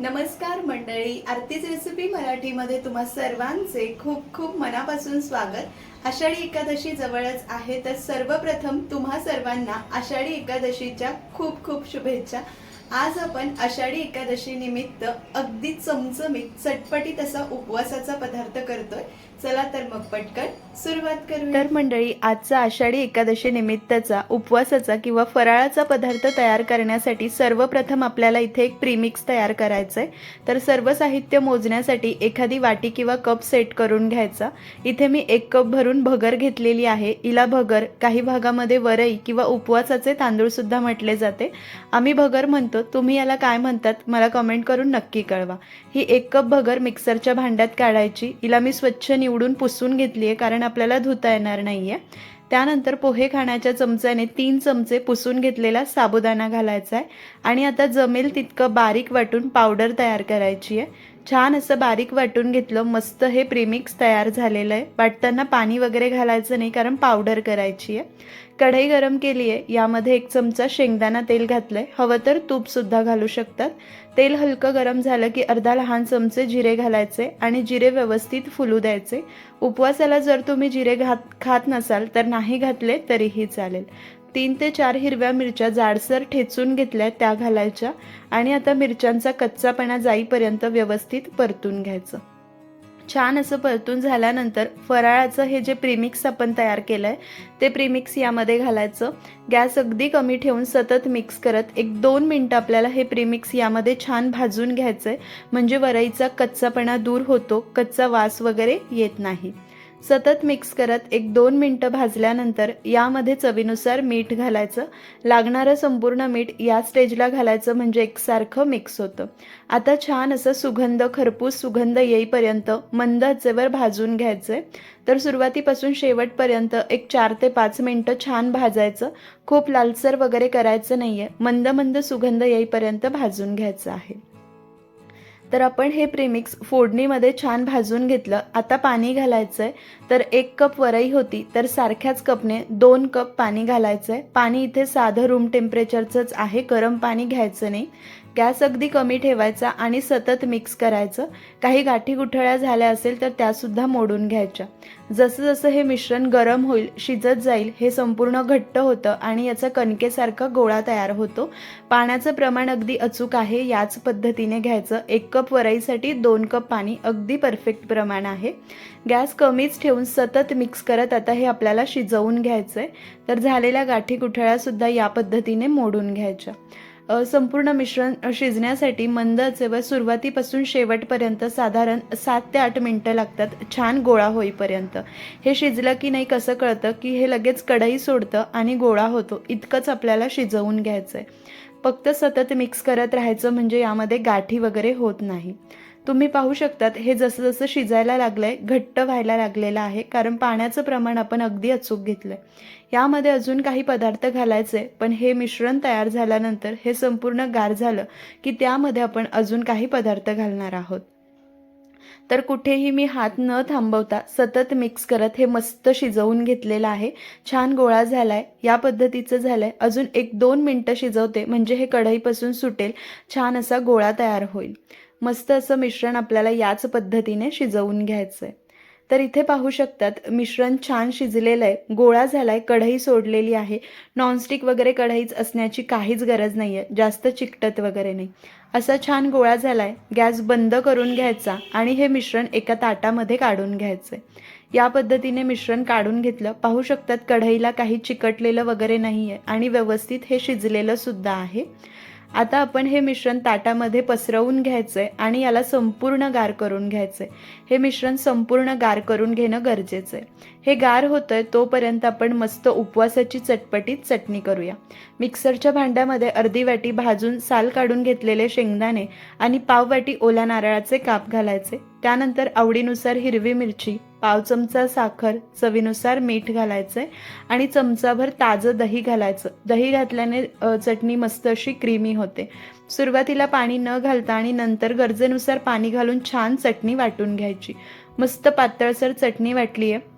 नमस्कार मंडळी आरतीच रेसिपी मराठीमध्ये तुम्हा सर्वांचे खूप खूप मनापासून स्वागत. आषाढी एकादशी जवळच आहे तर सर्वप्रथम तुम्हा सर्वांना आषाढी एकादशीच्या खूप खूप शुभेच्छा. आज आपण आषाढी एकादशी निमित्त अगदी चमचमीत चटपटीत असा उपवासाचा पदार्थ करतोय. चला तर मग पटकन सुरुवात करू तर मंडळी आजचा आषाढी एकादशी निमित्तचा उपवासाचा किंवा फराळाचा पदार्थ तयार करण्यासाठी सर्वप्रथम आपल्याला इथे एक प्रीमिक्स तयार करायचं आहे तर सर्व साहित्य मोजण्यासाठी एखादी वाटी किंवा कप सेट करून घ्यायचा. इथे मी एक कप भरून भगर घेतलेली आहे. इला भगर काही भागामध्ये वरई किंवा उपवासाचे तांदूळ सुद्धा म्हटले जाते. आम्ही भगर म्हणतो. तुम्ही याला काय म्हणतात मला कमेंट करून नक्की कळवा. ही एक कप भगर मिक्सरच्या भांड्यात काढायची. हिला मी स्वच्छ निवडून पुसून घेतली आहे कारण आपल्याला धुता येणार नाही आहे त्यानंतर पोहे खाण्याच्या चमच्याने तीन चमचे पुसून घेतलेला साबुदाणा घालायचा आहे आणि आता जमेल तितकं बारीक वाटून पावडर तयार करायची आहे छान असं बारीक वाटून घेतलं. मस्त हे प्रीमिक्स तयार झालेलं आहे. वाटताना पाणी वगैरे घालायचं नाही कारण पावडर करायची आहे. कढई गरम केली आहे. यामध्ये एक चमचा शेंगदाणा तेल घातलं आहे हवं तर तूपसुद्धा घालू शकतात. तेल हलकं गरम झालं की अर्धा लहान चमचे जिरे घालायचे आणि जिरे व्यवस्थित फुलू द्यायचे. उपवासाला जर तुम्ही जिरे घात खात नसाल तर नाही घातले तरीही चालेल. तीन ते चार हिरव्या मिरच्या जाडसर ठेचून घेतल्या त्या घालायच्या आणि आता मिरच्यांचा कच्चापणा जाईपर्यंत व्यवस्थित परतून घ्यायचं. छान असं परतून झाल्यानंतर फराळाचं हे जे प्रीमिक्स आपण तयार केलं आहे ते प्रीमिक्स यामध्ये घालायचं. गॅस अगदी कमी ठेवून सतत मिक्स करत एक दोन मिनटं आपल्याला हे प्रीमिक्स यामध्ये छान भाजून घ्यायचं आहे म्हणजे वरईचा कच्चापणा दूर होतो कच्चा वास वगैरे येत नाही. सतत मिक्स करत एक दोन मिनटं भाजल्यानंतर यामध्ये चवीनुसार मीठ घालायचं. लागणारं संपूर्ण मीठ या स्टेजला घालायचं म्हणजे एकसारखं मिक्स होतं. आता छान असं सुगंध खरपूस सुगंध येईपर्यंत मंद आचेवर भाजून घ्यायचं आहे तर सुरुवातीपासून शेवटपर्यंत एक चार ते पाच मिनटं छान भाजायचं. खूप लालसर वगैरे करायचं नाही आहे मंद मंद सुगंध येईपर्यंत भाजून घ्यायचं आहे. तर आपण हे प्रेमिक्स फोडणीमध्ये छान भाजून घेतलं. आता पाणी घालायचं आहे तर एक कप वरई होती. तर सारख्याच कपने दोन कप पाणी घालायचं आहे पाणी इथे साधं रूम टेम्परेचरचंच आहे. गरम पाणी घ्यायचं नाही. गॅस अगदी कमी ठेवायचा आणि सतत मिक्स करायचं. काही गाठी गुठळ्या झाल्या असेल तर त्यासुद्धा मोडून घ्यायच्या. जसं जसं हे मिश्रण गरम होईल शिजत जाईल हे संपूर्ण घट्ट होतं आणि याचा कणकेसारखा गोळा तयार होतो. पाण्याचं प्रमाण अगदी अचूक आहे याच पद्धतीने घ्यायचं. एक कप वरईसाठी दोन कप पाणी अगदी परफेक्ट प्रमाण आहे. गॅस कमीच ठेवून सतत मिक्स करत आता हे आपल्याला शिजवून घ्यायचं आहे तर झालेल्या गाठी गुठळ्यासुद्धा या पद्धतीने मोडून घ्यायच्या. संपूर्ण मिश्रण शिजण्यासाठी मंद आचेवर सुरुवातीपासून शेवटपर्यंत साधारण सात ते आठ मिनटं लागतात. छान गोळा होईपर्यंत. हे शिजलं की नाही कसं कळतं? की हे लगेच कढई सोडतं आणि गोळा होतो. इतकंच आपल्याला शिजवून घ्यायचं आहे फक्त सतत मिक्स करत राहायचं म्हणजे यामध्ये गाठी वगैरे होत नाही. तुम्ही पाहू शकतात हे जसं जसं शिजायला लागलंय घट्ट व्हायला लागलेलं आहे कारण पाण्याचं प्रमाण आपण अगदी अचूक घेतलंय. यामध्ये अजून काही पदार्थ घालायचे पण हे मिश्रण तयार झाल्यानंतर हे संपूर्ण गार झालं की त्यामध्ये आपण अजून काही पदार्थ घालणार आहोत. तर कुठेही मी हात न थांबवता सतत मिक्स करत हे मस्त शिजवून घेतलेलं आहे. छान गोळा झालाय या पद्धतीचं झालंय. अजून एक दोन मिनटं शिजवते म्हणजे हे कढईपासून सुटेल. छान असा गोळा तयार होईल. मस्त असं मिश्रण आपल्याला याच पद्धतीने शिजवून घ्यायचं आहे तर इथे पाहू शकतात मिश्रण छान शिजलेलं आहे गोळा झालाय कढई सोडलेली आहे. नॉनस्टिक वगैरे कढईच असण्याची काहीच गरज नाही आहे जास्त चिकटत वगैरे नाही. असा छान गोळा झालाय गॅस बंद करून घ्यायचा आणि हे मिश्रण एका ताटामध्ये काढून घ्यायचं या पद्धतीने मिश्रण काढून घेतलं पाहू शकतात कढईला काही चिकटलेलं वगैरे नाही आहे आणि व्यवस्थित हे शिजलेलं सुद्धा आहे. आता आपण हे मिश्रण ताटामध्ये पसरवून घ्यायचं आहे आणि याला संपूर्ण गार करून घ्यायचं आहे हे मिश्रण संपूर्ण गार करून घेणं गरजेचं आहे हे गार होतंय तोपर्यंत आपण मस्त उपवासाची चटपटीत चटणी करूया. मिक्सरच्या भांड्यामध्ये अर्धी वाटी भाजून साल काढून घेतलेले शेंगदाणे आणि पाव वाटी ओल्या नारळाचे काप घालायचे. त्यानंतर आवडीनुसार हिरवी मिरची पाव चमचा साखर चवीनुसार मीठ घालायचं आणि चमचाभर ताजं दही घालायचं. दही घातल्याने चटणी मस्त अशी क्रीमी होते. सुरुवातीला पाणी न घालता आणि नंतर गरजेनुसार पाणी घालून छान चटणी वाटून घ्यायची. मस्त पातळसर चटणी वाटली आहे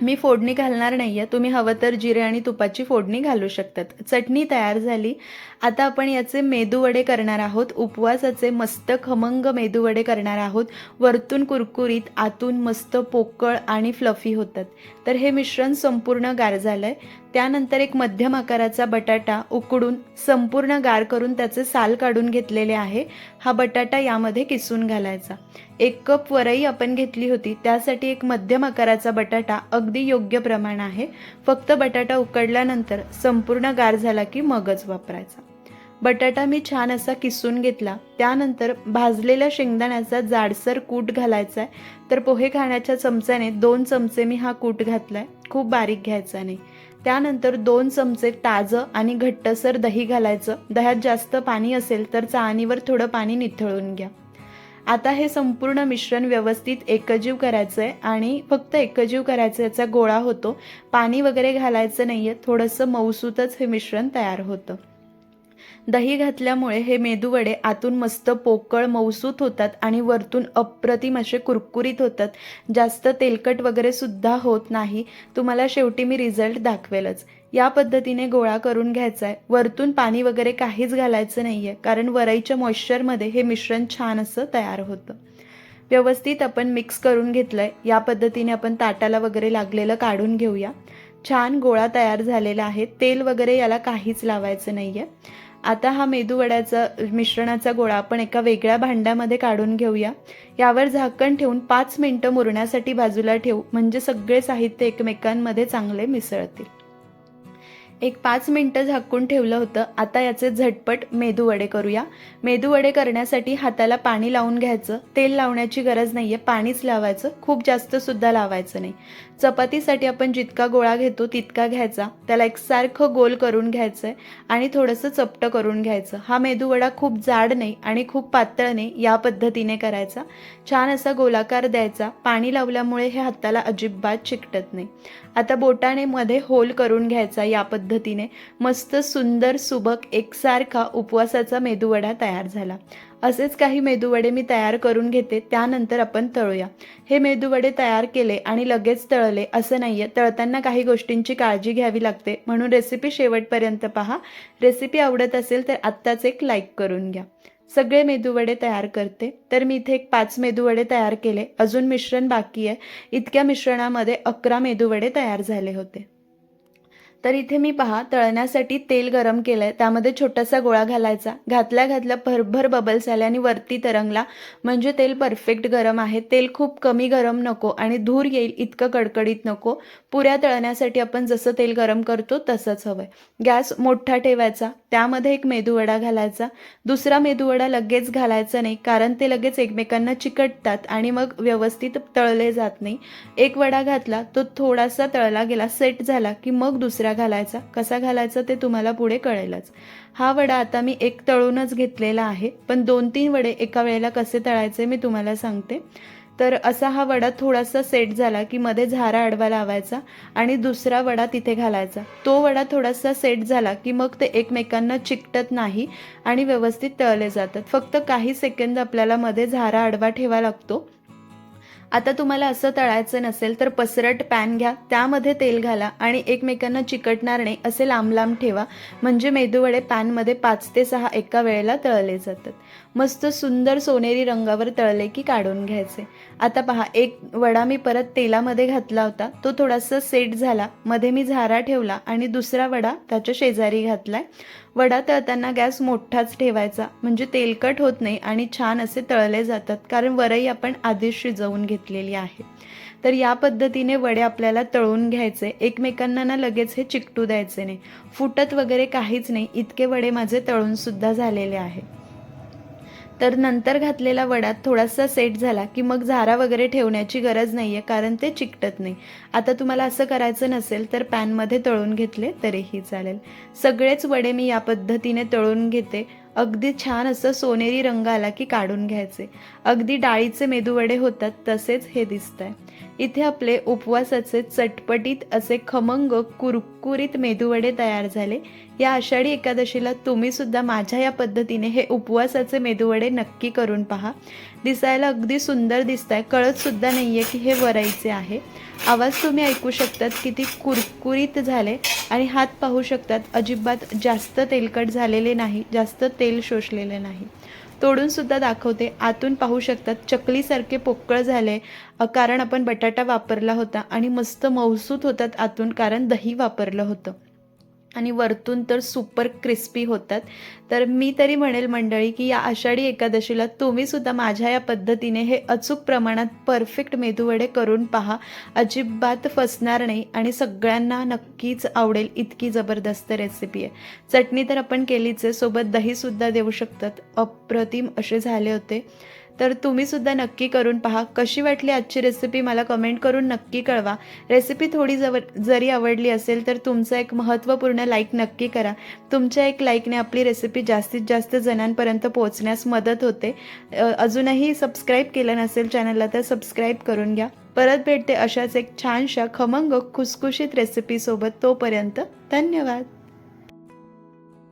मी फोडणी घालणार नाही आहे तुम्ही हवं तर जिरे आणि तुपाची फोडणी घालू शकतात. चटणी तयार झाली. आता आपण याचे मेदूवडे करणार आहोत. उपवासाचे मस्त खमंग मेदूवडे करणार आहोत. वरतून कुरकुरीत आतून मस्त पोकळ आणि फ्लफी होतात. तर हे मिश्रण संपूर्ण गार झालं आहे त्यानंतर एक मध्यम आकाराचा बटाटा उकडून संपूर्ण गार करून त्याचे साल काढून घेतलेले आहे. हा बटाटा यामध्ये किसून घालायचा. एक कप वरई आपण घेतली होती त्यासाठी एक मध्यम आकाराचा बटाटा अगदी योग्य प्रमाण आहे. फक्त बटाटा उकडल्यानंतर संपूर्ण गार झाला की मगच वापरायचा. बटाटा मी छान असा किसून घेतला त्यानंतर भाजलेल्या शेंगदाण्याचा जाडसर कूट घालायचा आहे तर पोहे खाण्याच्या चमच्याने दोन चमचे मी हा कूट घातला आहे खूप बारीक घ्यायचा नाही. त्यानंतर दोन चमचे ताजं आणि घट्टसर दही घालायचं. दह्यात जास्त पाणी असेल तर चाळणीवर थोडं पाणी निथळून घ्या. आता हे संपूर्ण मिश्रण व्यवस्थित एकजीव करायचं आहे आणि फक्त एकजीव करायचं याचा गोळा होतो. पाणी वगैरे घालायचं नाही आहे थोडंसं मऊसूतच हे मिश्रण तयार होतं. दही घातल्यामुळे हे मेदूवडे आतून मस्त पोकळ मऊसूत होतात आणि वरतून अप्रतिम असे कुरकुरीत होतात. जास्त तेलकट वगैरे सुद्धा होत नाही. तुम्हाला शेवटी मी रिझल्ट दाखवेलच. या पद्धतीने गोळा करून घ्यायचा आहे वरतून पाणी वगैरे काहीच घालायचं नाही आहे कारण वरईच्या मॉइश्चरमध्ये हे मिश्रण छान असं तयार होतं. व्यवस्थित आपण मिक्स करून घेतलं आहे या पद्धतीने आपण ताटाला वगैरे लागलेलं काढून घेऊया. छान गोळा तयार झालेला आहे. तेल वगैरे याला काहीच लावायचं नाही आहे आता हा मेदूवड्याचा मिश्रणाचा गोळा आपण एका वेगळ्या भांड्यामध्ये काढून घेऊया. यावर झाकण ठेवून पाच मिनटं मुरण्यासाठी बाजूला ठेवू. म्हणजे सगळे साहित्य एकमेकांमध्ये चांगले मिसळतील. एक पाच मिनटं झाकून ठेवलं होतं. आता याचे झटपट मेदूवडे करूया. मेदूवडे करण्यासाठी हाताला पाणी लावून घ्यायचं. तेल लावण्याची गरज नाही आहे पाणीच लावायचं. खूप जास्त सुद्धा लावायचं नाही. चपातीसाठी आपण जितका गोळा घेतो तितका घ्यायचा. त्याला एकसारखं गोल करून घ्यायचं आहे आणि थोडंसं चपटं करून घ्यायचं. हा मेदूवडा खूप जाड नाही आणि खूप पातळ नाही या पद्धतीने करायचा. छान असा गोलाकार द्यायचा. पाणी लावल्यामुळे हे हाताला अजिबात चिकटत नाही. आता बोटाने मध्ये होल करून घ्यायचा या पद्धतीने मस्त सुंदर सुबक एकसारखा उपवासाचा मेदूवडा तयार झाला. असेच काही मेदूवडे मी तयार करून घेते त्यानंतर आपण तळूया. हे मेदूवडे तयार केले आणि लगेच तळले असं नाही आहे तळताना काही गोष्टींची काळजी घ्यावी लागते. म्हणून रेसिपी शेवटपर्यंत पहा. रेसिपी आवडत असेल तर आत्ताच एक लाईक करून घ्या. सगळे मेदूवडे तयार करते. तर मी इथे एक पाच मेदूवडे तयार केले. अजून मिश्रण बाकी आहे. इतक्या मिश्रणामध्ये अकरा मेदूवडे तयार झाले होते. तर इथे मी पहा तळण्यासाठी तेल गरम केलं आहे त्यामध्ये छोटासा गोळा घालायचा. घातल्या घातल्या भरभर बबल्स आले आणि वरती तरंगला. म्हणजे तेल परफेक्ट गरम आहे. तेल खूप कमी गरम नको आणि धूर येईल इतकं कडकडीत नको. पुऱ्या तळण्यासाठी आपण जसं तेल गरम करतो तसंच हवं आहे गॅस मोठा ठेवायचा. त्यामध्ये एक मेदूवडा घालायचा. दुसरा मेदूवडा लगेच घालायचा नाही कारण ते लगेच एकमेकांना चिकटतात आणि मग व्यवस्थित तळले जात नाही. एक वडा घातला तो थोडासा तळला गेला सेट झाला की मग दुसरा घालायचा. कसा घालायचा ते तुम्हाला पुढे कळेलच. हा वडा आता मी एक तळूनच घेतलेला आहे. पण दोन तीन वडे एका वेळेला कसे तळायचे मी तुम्हाला सांगते. तर असा हा वडा थोडासा सेट झाला की मध्ये झारा आडवा लावायचा आणि दुसरा वडा तिथे घालायचा. तो वडा थोडासा सेट झाला की मग ते एकमेकांना चिकटत नाही आणि व्यवस्थित तळले जातात. फक्त काही सेकंद आपल्याला मध्ये झारा आडवा ठेवा लागतो. आता तुम्हाला असं तळायचं नसेल तर पसरट पॅन घ्या त्यामध्ये तेल घाला आणि एकमेकांना चिकटणार नाही असे लांब लांब ठेवा. म्हणजे मेदूवडे पॅनमध्ये पाच ते सहा एका वेळेला तळले जातात. मस्त सुंदर सोनेरी रंगावर तळले की काढून घ्यायचे. आता पहा एक वडा मी परत तेलामध्ये घातला होता. तो थोडासा सेट झाला. मध्ये मी झारा ठेवला आणि दुसरा वडा त्याच्या शेजारी घातलाय. वडा तळताना गॅस मोठाच ठेवायचा. म्हणजे तेलकट होत नाही आणि छान असे तळले जातात. कारण वरई आपण आधीच शिजवून घेतलेली आहे. तर या पद्धतीने वडे आपल्याला तळून घ्यायचे. एकमेकांना ना लगेच हे चिकटू द्यायचे नाही. फुटत वगैरे काहीच नाही. इतके वडे माझे तळून सुद्धा झालेले आहे तर नंतर घातलेला वडा थोडासा सेट झाला की मग झारा वगैरे ठेवण्याची गरज नाही आहे कारण ते चिकटत नाही. आता तुम्हाला असं करायचं नसेल तर पॅनमध्ये तळून घेतले तरीही चालेल. सगळेच वडे मी या पद्धतीने तळून घेते. अगदी छान असं सोनेरी रंग आला की काढून घ्यायचे. अगदी डाळीचे मेदूवडे होतात तसेच हे दिसत आहे इथे आपले उपवासाचे चटपटीत असे खमंग कुरकुरीत मेदूवडे तयार झाले. या आषाढी एकादशीला तुम्ही सुद्धा माझ्या या पद्धतीने हे उपवासाचे मेदूवडे नक्की करून पहा. दिसायला अगदी सुंदर दिसत आहे कळतसुद्धा नाही आहे की हे वरायचे आहे. आवाज तुम्ही ऐकू शकतात किती कुरकुरीत झाले. आणि हात पाहू शकतात अजिबात जास्त तेलकट झालेले नाही जास्त तेल शोषलेले नाही. तोडून सुद्धा दाखवते. आतून पाहू शकतात चकलीसारखे पोकळ झाले. कारण आपण बटाटा वापरला होता आणि मस्त मौसूत होतात आतून कारण दही वापरलं होतं. आणि वरतून तर सुपर क्रिस्पी होतात. तर मी तरी म्हणेल मंडळी की या आषाढी एकादशीला तुम्ही सुद्धा माझ्या या पद्धतीने हे अचूक प्रमाणात परफेक्ट मेदूवडे करून पहा. अजिबात फसणार नाही आणि सगळ्यांना नक्कीच आवडेल इतकी जबरदस्त रेसिपी आहे. चटणी तर आपण केलीच आहे सोबत दहीसुद्धा देऊ शकतात. अप्रतिम असे झाले होते. तर तुम्ही सुद्धा नक्की करून पहा. कशी वाटली आजची रेसिपी मला कमेंट करून नक्की कळवा. रेसिपी थोडी जव जरी आवडली असेल तर तुमचा एक महत्त्वपूर्ण लाईक नक्की करा. तुमच्या एक लाईकने आपली रेसिपी जास्तीत जास्त जणांपर्यंत पोहोचण्यास मदत होते. अजूनही सबस्क्राईब केलं नसेल चॅनलला तर सबस्क्राईब करून घ्या. परत भेटते अशाच एक छानशा खमंग खुसखुशीत रेसिपीसोबत तोपर्यंत धन्यवाद.